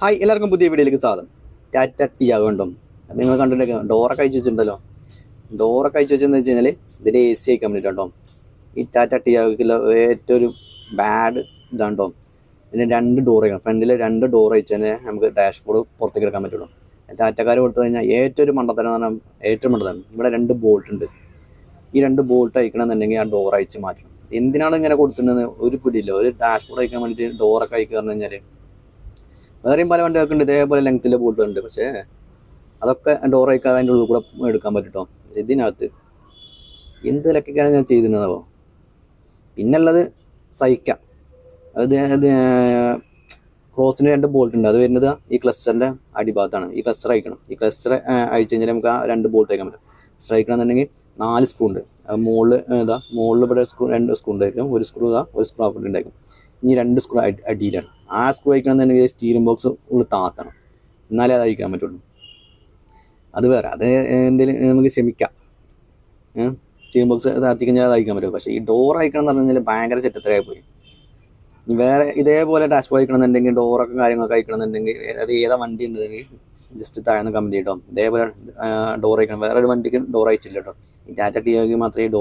Hi എല്ലാവർക്കും പുതിയ വീഡിയോയിലേക്ക് സ്വാഗതം. ടാറ്റ ടീ ആകുണ്ടും. നിങ്ങൾ കണ്ടിട്ടുണ്ടെങ്കിൽ ഡോറൊക്കെ അയച്ചു വെച്ചിട്ടുണ്ടല്ലോ. ഡോറൊക്കെ അയച്ചു വെച്ചെന്ന് വെച്ച് കഴിഞ്ഞാൽ ഇതിന്റെ എ സി അയക്കാൻ വേണ്ടിയിട്ട് കേട്ടോ ഈ ടാറ്റ ടിയാഗോക്കുള്ള ഏറ്റവും ഒരു ബാഡ് ഇതാണ്ടോ? ഇതിന്റെ രണ്ട് അയക്കണം ഫ്രണ്ടിൽ രണ്ട് ഡോർ അയച്ചു കഴിഞ്ഞാൽ നമുക്ക് ഡാഷ്ബോർഡ് പുറത്തേക്ക് എടുക്കാൻ പറ്റുള്ളൂ. ടാറ്റക്കാർ കൊടുത്തു കഴിഞ്ഞാൽ ഏറ്റവും ഒരു മണ്ടത്തരം എന്ന് പറഞ്ഞാൽ ഏറ്റവും മണ്ടത്തരം. ഇവിടെ രണ്ട് ബോൾട്ട് ഉണ്ട്. ഈ രണ്ട് ബോൾട്ട് അയക്കണമെന്നുണ്ടെങ്കിൽ ആ ഡോർ അയച്ച് മാറ്റണം. എന്തിനാണ് ഇങ്ങനെ കൊടുത്തിട്ടുണ്ടെന്ന് ഒരു പിടിയില്ല. ഒരു ഡാഷ്ബോർഡ് അയക്കാൻ വേണ്ടിയിട്ട് ഡോറൊക്കെ അയക്കുക പറഞ്ഞു കഴിഞ്ഞാൽ വേറെയും പല വണ്ടികൾക്ക് ഉണ്ട് ഇതേപോലെ ലെങ്ത്തിലെ ബോൾട്ട് ഉണ്ട് പക്ഷേ അതൊക്കെ ഡോർ അയക്കാതെ അതിന്റെ ഉള്ളിൽ കൂടെ എടുക്കാൻ പറ്റുട്ടോ? ഇതിനകത്ത് എന്ത് ലക്കൊക്കെയാണ് ഞാൻ ചെയ്തിരുന്നതോ പിന്നുള്ളത് സഹിക്കാം അത് ക്രോസിന് രണ്ട് ബോൾട്ട് ഉണ്ട്. അത് വരുന്നത് ഈ ക്ലസ്റ്ററിന്റെ അടിഭാഗത്താണ്. ഈ ക്ലസ്റ്റർ അയക്കണം. ഈ ക്ലസ്റ്റർ അയച്ചു കഴിഞ്ഞാൽ നമുക്ക് ആ രണ്ട് ബോൾട്ട് അയക്കാൻ പറ്റും. ക്ലസ്റ്റർ എന്നുണ്ടെങ്കിൽ നാല് സ്ക്രൂ ഉണ്ട്. മുകളിൽ ഇതാ മുകളിൽ ഇവിടെ സ്ക്രൂ രണ്ട് സ്ക്രൂ ഉണ്ടായിരിക്കും. ഒരു സ്ക്രൂ ഇതാ ഒരു സ്ക്രൂ അവിടെ ഉണ്ടായിരിക്കും. ഇനി രണ്ട് സ്ക്രൂ അടിയിലാണ്. ആ സ്ക്രൂ അയക്കണം തന്നെ സ്റ്റീറിംഗ് ബോക്സ് ഉള്ളിൽ താത്തണം. എന്നാലേ അത് അഴിക്കാൻ പറ്റുള്ളൂ. അത് വേറെ അത് എന്തെങ്കിലും നമുക്ക് ക്ഷമിക്കാം. സ്റ്റീറിംഗ് ബോക്സ് താത്തിക്കഴിഞ്ഞാൽ അത് അയക്കാൻ പറ്റും പക്ഷേ ഈ ഡോർ അയക്കണം എന്ന് പറഞ്ഞു കഴിഞ്ഞാൽ ഭയങ്കര ചെറ്റത്തരായി പോയി വേറെ ഇതേപോലെ ഡാഷ് ബോർഡ് അയക്കണമെന്നുണ്ടെങ്കിൽ ഡോറൊക്കെ കാര്യങ്ങളൊക്കെ അയക്കണമെന്നുണ്ടെങ്കിൽ അത് ഏതാ വണ്ടി ഉണ്ടെങ്കിൽ ജസ്റ്റ് താഴ്ന്ന കമ്പനി കേട്ടോ. ഇതേപോലെ ഡോർ അയക്കണം വേറെ ഒരു വണ്ടിക്ക് ഡോർ അയച്ചില്ല കേട്ടോ. ഈ ടാറ്റ ടി മാത്രമേ ഡോർ